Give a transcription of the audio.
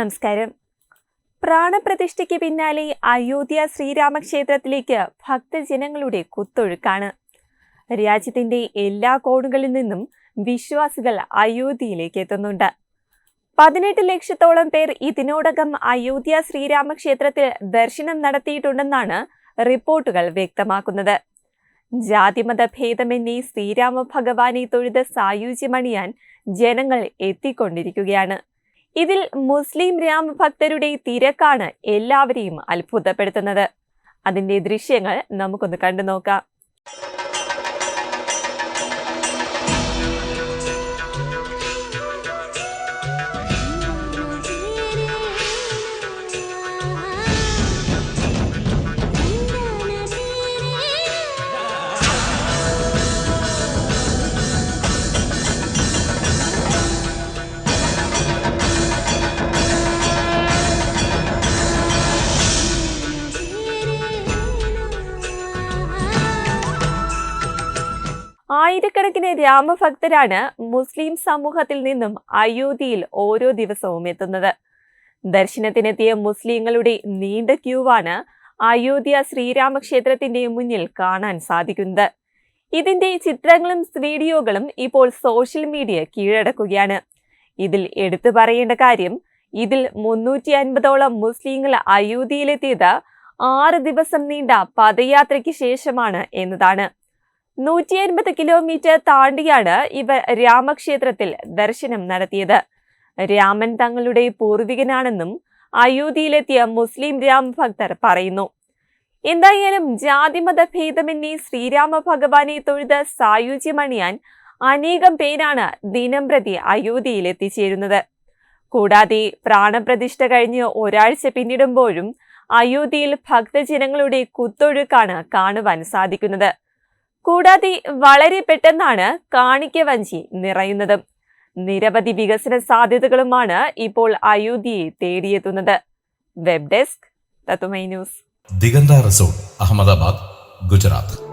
നമസ്കാരം. പ്രാണപ്രതിഷ്ഠയ്ക്ക് പിന്നാലെ അയോധ്യ ശ്രീരാമക്ഷേത്രത്തിലേക്ക് ഭക്തജനങ്ങളുടെ കുത്തൊഴുക്കാണ്. രാജ്യത്തിന്റെ എല്ലാ കോണുകളിൽ നിന്നും വിശ്വാസികൾ അയോധ്യയിലേക്ക് എത്തുന്നുണ്ട്. പതിനെട്ട് ലക്ഷത്തോളം പേർ ഇതിനോടകം അയോധ്യ ശ്രീരാമക്ഷേത്രത്തിൽ ദർശനം നടത്തിയിട്ടുണ്ടെന്നാണ് റിപ്പോർട്ടുകൾ വ്യക്തമാക്കുന്നത്. ജാതിമത ഭേദമെന്നീ ശ്രീരാമ ഭഗവാനെ തൊഴുത് സായുജ്യമണിയാൻ ജനങ്ങൾ എത്തിക്കൊണ്ടിരിക്കുകയാണ്. ഇതിൽ മുസ്ലിം രാമഭക്തരുടെ തിരക്കാണ് എല്ലാവരെയും അത്ഭുതപ്പെടുത്തുന്നത്. അതിന്റെ ദൃശ്യങ്ങൾ നമുക്കൊന്ന് കണ്ടു നോക്കാം ആയിരക്കണക്കിന് രാമഭക്തരാണ് മുസ്ലിം സമൂഹത്തിൽ നിന്നും അയോധ്യയിൽ ഓരോ ദിവസവും എത്തുന്നത്. ദർശനത്തിനെത്തിയ മുസ്ലിങ്ങളുടെ നീണ്ട ക്യൂവാണ് അയോധ്യ ശ്രീരാമക്ഷേത്രത്തിന്റെ മുന്നിൽ കാണാൻ സാധിക്കുന്നത്. ഇതിന്റെ ചിത്രങ്ങളും വീഡിയോകളും ഇപ്പോൾ സോഷ്യൽ മീഡിയ കീഴടക്കുകയാണ്. ഇതിൽ എടുത്തു പറയേണ്ട കാര്യം ഇതിൽ മുന്നൂറ്റി അൻപതോളം മുസ്ലിങ്ങൾ അയോധ്യയിലെത്തിയത് ആറ് ദിവസം നീണ്ട പദയാത്രയ്ക്ക് ശേഷമാണ് എന്നതാണ്. നൂറ്റി അൻപത് കിലോമീറ്റർ താണ്ടിയാണ് ഇവർ രാമക്ഷേത്രത്തിൽ ദർശനം നടത്തിയത്. രാമൻ തങ്ങളുടെ പൂർവികനാണെന്നും അയോധ്യയിലെത്തിയ മുസ്ലിം രാമഭക്തർ പറയുന്നു. എന്തായാലും ജാതിമത ഭേദമെന്നീ ശ്രീരാമ ഭഗവാനെ തൊഴുത് സായുജ്യമണിയാൻ അനേകം പേരാണ് ദിനം പ്രതി അയോധ്യയിൽ എത്തിച്ചേരുന്നത്. കൂടാതെ പ്രാണപ്രതിഷ്ഠ കഴിഞ്ഞ് ഒരാഴ്ച പിന്നിടുമ്പോഴും അയോധ്യയിൽ ഭക്തജനങ്ങളുടെ കുത്തൊഴുക്കാണ് കാണുവാൻ സാധിക്കുന്നത്. കൂടാതെ വളരെ പെട്ടെന്നാണ് കാണിക്ക വഞ്ചി നിറയുന്നത്. നിരവധി വികസന സാധ്യതകളുമാണ് ഇപ്പോൾ അയോധ്യയെ തേടിയെത്തുന്നത്. വെബ് ഡെസ്ക് തത്തുമൈ ന്യൂസ് ദിഗന്ത റിസോർട്ട് അഹമ്മദാബാദ് ഗുജറാത്ത്.